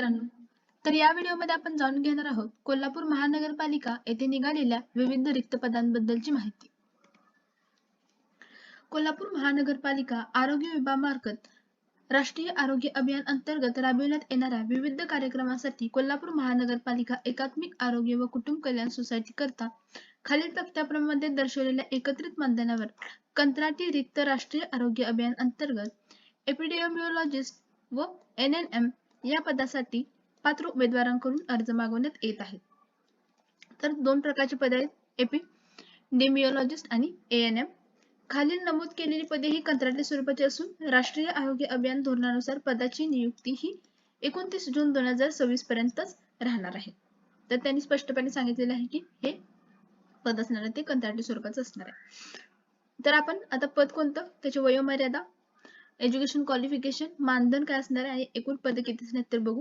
मित्रांनो तर या व्हिडिओमध्ये आपण जाणून घेणार आहोत कोल्हापूर महानगरपालिका येथे निघालेल्या विविध रिक्त पदांबद्दलची माहिती. कोल्हापूर महानगरपालिका आरोग्य विभागामार्फत राष्ट्रीय आरोग्य अभियान अंतर्गत राबविण्यात येणाऱ्या विविध कार्यक्रमासाठी कोल्हापूर महानगरपालिका एकात्मिक आरोग्य व कुटुंब कल्याण सोसायटी करता खालील तक्त्याप्रमाणे दर्शवलेल्या एकत्रित मानधनावर कंत्राटी रिक्त राष्ट्रीय आरोग्य अभियान अंतर्गत एपिडिओमिओलॉजिस्ट व एन एन एम या पदासाठी पात्र उमेदवारांकडून अर्ज मागवण्यात येत आहेत. तर दोन प्रकारची पदे आहेत. एपिडेमिओलॉजिस्ट आणि ए एन एम खालील नमूद केलेली पदे ही कंत्राटी स्वरूपाची असून राष्ट्रीय आरोग्य अभियान धोरणानुसार पदाची नियुक्ती ही एकोणतीस जून दोन हजार सव्वीस पर्यंतच राहणार आहे. तर त्यांनी स्पष्टपणे सांगितलेलं आहे की हे पद असणार आहे ते कंत्राटी स्वरूपाचं असणार आहे. तर आपण आता पद कोणतं? त्याची वयोमर्यादा एज्युकेशन क्वालिफिकेशन मानधन काय असणार आहे? आणि एकूण पदे किती असणार तर बघू.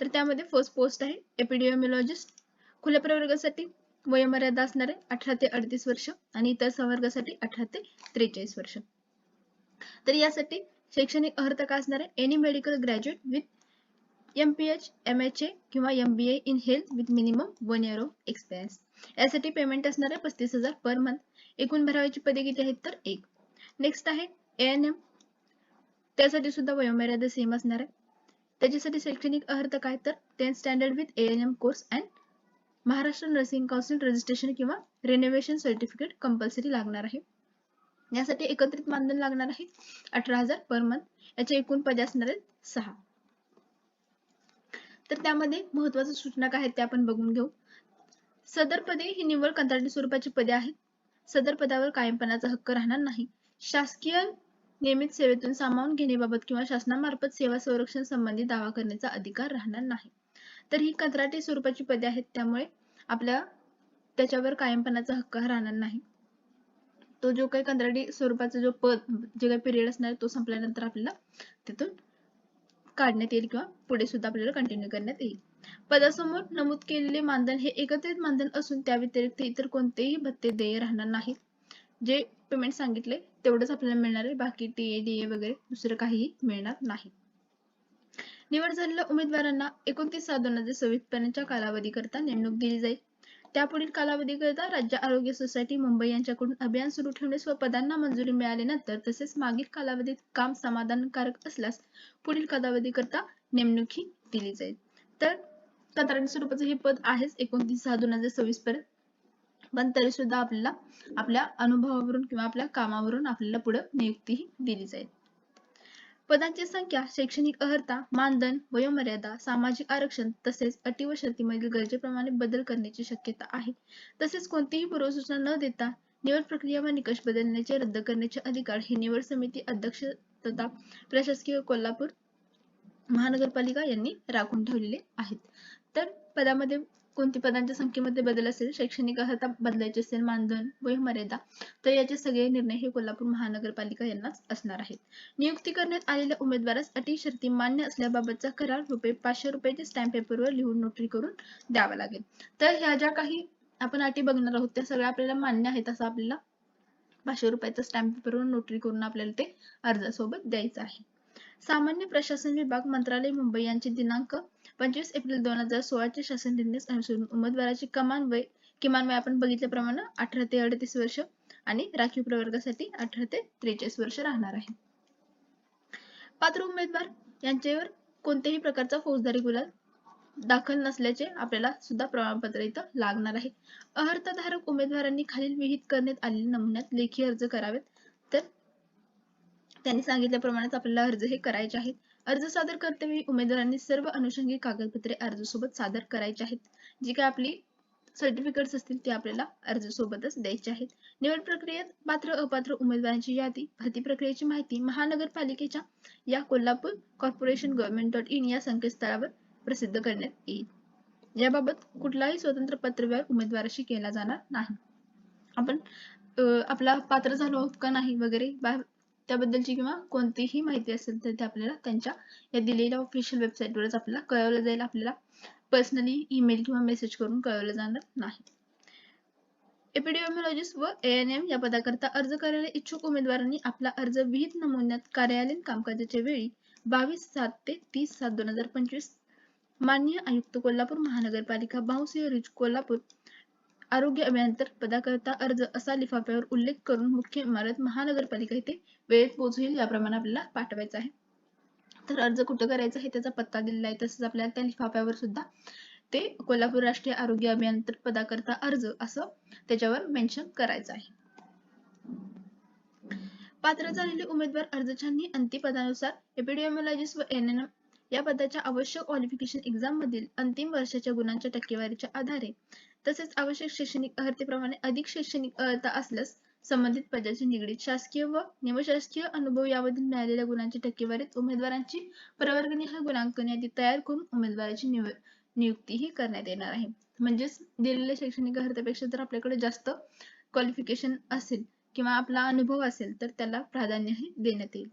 तर त्यामध्ये फर्स्ट पोस्ट आहे एपिडिओमिलॉजिस्ट खुल्या प्रवर्गासाठी वयोमर्यादा असणार आहे अठरा ते अडतीस वर्ष. आणि इतर संवर्गासाठी अठरा ते त्रेचाळीस वर्ष. तर यासाठी शैक्षणिक अर्हता काय असणार आहे? Any medical graduate with M P H M H A किंवा M B A in health with minimum one year of experience यासाठी पेमेंट असणार आहे पस्तीस हजार पर मंथ एकूण भरावाची पदे किती आहेत? तर एक. नेक्स्ट आहे ए एन एम त्यासाठी सुद्धा वयोमर्यादा सेम असणार आहे. त्याच्यासाठी शैक्षणिक अर्थ काय तर? Tenth standard with A N M course and Maharashtra nursing council registration किंवा रेनोव्हेशन सर्टिफिकेट कंपल्सरी लागणार आहे. यासाठी एकत्रित मानधन लागणार आहे अठरा हजार पर मंथ याचे एकूण पदे असणार आहेत सहा. तर त्यामध्ये महत्त्वाच्या सूचना काय आहेत ते आपण बघून घेऊ. सदर पदे ही निव्वळ कंत्राटी स्वरूपाची पदे आहेत. सदर पदावर कायमपणाचा हक्क राहणार नाही. शासकीय नियमित सेवेतून सामावून घेण्याबाबत किंवा शासनामार्फत सेवा संरक्षण संबंधी दावा करण्याचा अधिकार राहणार नाही. तर ही कंत्राटी स्वरूपाची पदे आहेत त्यामुळे आपल्या त्याच्यावर कायमपणाचा हक्क राहणार नाही. तो जो काही कंत्राटी स्वरूपाचा जो पद जे काही पिरियड असणार तो संपल्यानंतर आपल्याला तिथून काढण्यात येईल किंवा पुढे सुद्धा आपल्याला कंटिन्यू करण्यात येईल. पदासमोर नमूद केलेले मानधन हे एकत्रित मानधन असून त्या व्यतिरिक्त इतर कोणतेही भत्ते देय राहणार नाहीत. जे पेमेंट सांगितले तेवढंच आपल्याला मिळणार आहे. बाकी टी ए डी ए वगैरे दुसरं काहीही मिळणार नाही. निवड झालेल्या उमेदवारांना एकोणतीस सात दोन हजार सव्वीस पर्यंतच्या कालावधी करता नेमणूक दिली जाईल. त्यापुढील कालावधीकरिता राज्य आरोग्य सोसायटी मुंबई यांच्याकडून अभियान सुरू ठेवण्यास व पदांना मंजुरी मिळाल्यानंतर तसेच मागील कालावधीत काम समाधानकारक असल्यास पुढील कालावधीकरता नेमणूक ही दिली जाईल. तर कंत्राटी स्वरूपाचं हे पद आहेच एकोणतीस सहा दोन हजार सव्वीस पर्यंत पण तरी सुद्धा आपल्याला आपल्या अनुभवावरून किंवा आपल्या कामावरून आपल्याला पुढे नियुक्तीही दिली जाईल. पदांची संख्या शैक्षणिक अर्हता मानधन वयोमर्यादा सामाजिक आरक्षण तसेच अटी व शर्तीमधील गरजेप्रमाणे बदल करण्याची शक्यता आहे. तसेच कोणतीही पूर्वसूचना न देता निवड प्रक्रिया व निकष बदलण्याचे रद्द करण्याचे अधिकार हे निवड समिती अध्यक्ष तथा प्रशासकीय कोल्हापूर महानगरपालिका यांनी राखून ठेवलेले आहेत. तर पदामध्ये कोणती पदांच्या संख्येमध्ये बदल असेल शैक्षणिक अर्हता बदलायची असेल मानधन वयोमर्यादा तर याचे सगळे निर्णय हे कोल्हापूर महानगरपालिका यांनाच असणार आहेत. नियुक्ती करण्यात आलेल्या उमेदवारास अटी शर्ती मान्य असल्याबाबतचा करार रुपये पाचशे रुपयाचे स्टॅम्प पेपरवर लिहून नोटरी करून द्यावा लागेल. तर ह्या ज्या काही आपण अटी बघणार आहोत त्या सगळ्या आपल्याला मान्य आहेत असं आपल्याला पाचशे रुपयाचा स्टॅम्प पेपरवर नोटरी करून आपल्याला ते अर्जासोबत द्यायचं आहे. सामान्य प्रशासन विभाग मंत्रालय मुंबई यांचे दिनांक पंचवीस एप्रिल दोन हजार सोळाच्या शासन निर्णय अनुसरून उमेदवाराची कमान वय किमान वय आपण बघितल्याप्रमाणे अठरा ते अडतीस वर्ष आणि राखीव प्रवर्गासाठी अठरा ते त्रेचाळीस वर्ष राहणार आहे. पात्र उमेदवार यांच्यावर कोणत्याही प्रकारचा फौजदारी गुन्हा दाखल नसल्याचे आपल्याला सुद्धा प्रमाणपत्र इथं लागणार आहे. अर्हताधारक उमेदवारांनी खालील विहित करण्यात आलेल्या नमुन्यात लेखी अर्ज करावेत. तर त्यांनी सांगितल्याप्रमाणेच आपल्याला अर्ज हे करायचे आहेत. अर्ज सादर करतेवेळी उमेदवारांनी सर्व अनुषंगिक कागदपत्रे अर्जासोबत सादर करायची आहेत. जी काय आपली सर्टिफिकेट्स असतील ते आपल्याला अर्जासोबतच द्यायचे आहेत. निवड प्रक्रियेत पात्र अपात्र उमेदवारांची यादी भरती प्रक्रियेची माहिती महानगरपालिकेच्या या Kolhapur corporation government dot in या संकेतस्थळावर प्रसिद्ध करण्यात येईल. याबाबत कुठलाही स्वतंत्र पत्रव्यवहार उमेदवाराशी केला जाणार नाही. आपण आपला पात्र झालो आहोत का नाही वगैरे त्याबद्दलची किंवा कोणतीही माहिती असेल तर ते आपल्याला त्यांच्या या दिलेल्या ऑफिशियल वेबसाईटवरच आपल्याला कळवलं जाईल. आपल्याला पर्सनली ईमेल किंवा मेसेज करून कळवलं जाणार नाही. एपिडिओमिलॉजिस्ट व ए एन एम या पदाकरता अर्ज करायला इच्छुक उमेदवारांनी आपला अर्ज विहित नमुन्यात कार्यालयीन कामकाजाच्या वेळी बावीस सात ते तीस सात दोन हजार पंचवीस माननीय आयुक्त कोल्हापूर महानगरपालिका भाऊसिंह कोल्हापूर आरोग्य अभियंतर पदाकरता अर्ज असा लिफाफ्यावर उल्लेख करून मुख्य इमारत महानगरपालिका इथे वेळेत पोहोचेल याप्रमाणे आपल्याला पाठवायचा आहे. तर अर्ज कुठं करायचा आहे त्याचा पत्ता दिलेला आहे. तसंच आपल्याला त्या लिफाफ्यावर सुद्धा ते कोल्हापूर राष्ट्रीय आरोग्य अभियांत्रिक पदाकरता अर्ज असं त्याच्यावर मेन्शन करायचं आहे. पात्र झालेले उमेदवार अर्ज अंतिम पदानुसार एपिडिओमॉलॉजिस्ट व एन या पदाच्या आवश्यक क्वालिफिकेशन एक्झाम मधील अंतिम वर्षाच्या गुणांच्या टक्केवारीच्या आधारे. तसेच आवश्यक शैक्षणिक अर्हतेप्रमाणे अधिक शैक्षणिक अर्हता असल्यास संबंधित पदाची निगडीत शासकीय व निमशासकीय अनुभव यामधील मिळालेल्या गुणांची टक्केवारीत उमेदवारांची प्रवर्गणी हा गुणांकन यादी तयार करून उमेदवाराची निव नियुक्तीही करण्यात येणार आहे. म्हणजेच दिलेल्या शैक्षणिक अर्हतेपेक्षा जर आपल्याकडे जास्त क्वालिफिकेशन असेल किंवा आपला अनुभव असेल तर त्याला प्राधान्यही देण्यात येईल.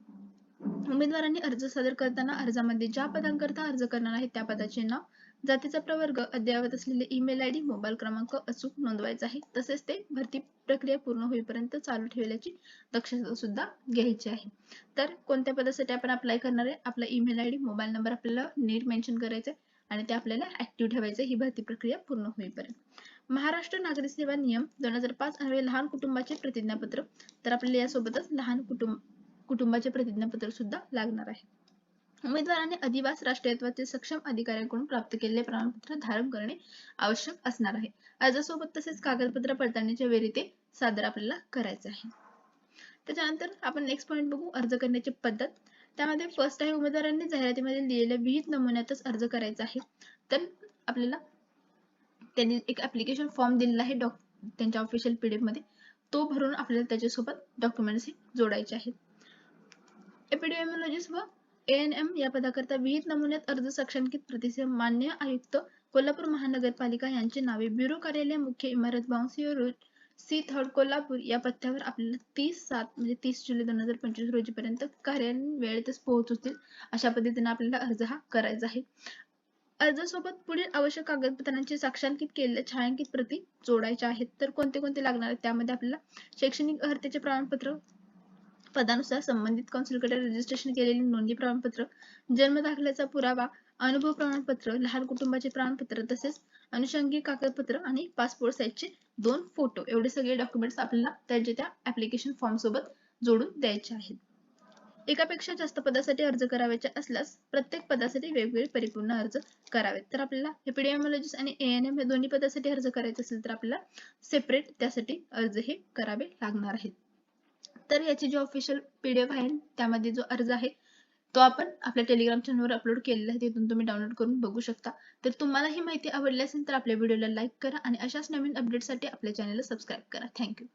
उमेदवारांनी अर्ज सादर करताना अर्जामध्ये ज्या पदांकरता अर्ज करणार आहे त्या पदाचे नाव जातीचा प्रवर्ग अद्ययावत असलेले ईमेल आय डी मोबाईल क्रमांक अचूक नोंदवायचा आहे. तसेच ते भरती प्रक्रिया पूर्ण होईपर्यंत चालू ठेवल्याची दक्षता सुद्धा घ्यायची आहे. तर कोणत्या पदासाठी आपण अप्लाय करणार आहे? आपला ईमेल आय डी मोबाईल नंबर आपल्याला नीट मेन्शन करायचा आहे आणि ते आपल्याला ऍक्टिव्ह ठेवायचं ही भरती प्रक्रिया पूर्ण होईपर्यंत. महाराष्ट्र नागरी सेवा नियम दोन हजार पाच अन्वये लहान कुटुंबाचे प्रतिज्ञापत्र. तर आपल्याला यासोबतच लहान कुटुंब कुटुंबाचे प्रतिज्ञापत्र सुद्धा लागणार आहे. उमेदवाराने अधिवास राष्ट्रीयत्वाचे सक्षम अधिकाऱ्यांकडून प्राप्त केलेले प्रमाणपत्र धारण करणे आवश्यक असणार आहे. अर्जासोबत तसेच कागदपत्र पडताळणीच्या वेळी ते सादर आपल्याला करायचं आहे. त्याच्यानंतर आपण नेक्स्ट पॉईंट बघू अर्ज करण्याची पद्धत. त्यामध्ये फर्स्ट आहे उमेदवारांनी जाहिरातीमध्ये दिलेल्या विहित नमुन्यातच अर्ज करायचा आहे. तर आपल्याला त्यांनी एक ऍप्लिकेशन फॉर्म दिलेला आहे डॉक त्यांच्या ऑफिशियल पीडीएफमध्ये. तो भरून आपल्याला त्याच्यासोबत डॉक्युमेंट्स हे जोडायचे आहेत. एपिडेमिओलॉजिस्ट व एएनएम या पदाकरता विहित नमुन्यात अर्ज सक्षमकित प्रतिसे मान्य आयुक्त कोल्हापूर महानगरपालिका यांची नावे ब्युरो कार्यालय मुख्य इमारत बाउन्सिओ रोड सी थर्ड कोल्हापूर या पत्त्यावर आपल्याला तीस सात म्हणजे तीस जुलै दोन हजार पंचवीस रोजीपर्यंत पर्यंत वेळेतच पोहोचतील अशा पद्धतीने आपल्याला अर्ज हा करायचा आहे. अर्जासोबत पुढील आवश्यक कागदपत्रांची साक्षांकित केलेल्या छायांकित प्रती जोडायच्या आहेत. तर कोणते कोणते लागणार आहेत? त्यामध्ये आपल्याला शैक्षणिक अर्हतेचे प्रमाणपत्र पदानुसार संबंधित कौन्सिलकडे रजिस्ट्रेशन केलेले नोंदणी प्रमाणपत्र जन्म दाखल्याचा पुरावा अनुभव प्रमाणपत्र लहान कुटुंबाचे प्रमाणपत्र तसेच अनुषंगिक कागदपत्र आणि पासपोर्ट साईजचे दोन फोटो एवढे सगळे डॉक्युमेंट्स आपल्याला त्यांच्या त्या ऍप्लिकेशन फॉर्म सोबत जोडून द्यायचे आहेत. एकापेक्षा जास्त पदासाठी अर्ज करावायचे असल्यास प्रत्येक पदासाठी वेगवेगळे परिपूर्ण अर्ज करावेत. तर आपल्याला एपिडिओमॉलॉजिस्ट आणि एएनएम या दोन्ही पदासाठी अर्ज करायचे असेल तर आपल्याला सेपरेट त्यासाठी अर्ज हे करावे लागणार आहेत. तर याची जी ऑफिशियल पीडीएफ आहे त्यामध्ये जो अर्ज आहे तो आपण आपल्या टेलिग्राम चॅनलवर अपलोड केलेला आहे. तिथून तुम्ही डाउनलोड करून बघू शकता. तर तुम्हाला ही माहिती आवडली असेल तर आपल्या व्हिडिओला लाईक करा आणि अशाच नवीन अपडेटसाठी आपल्या चॅनलला सबस्क्राईब करा. थँक्यू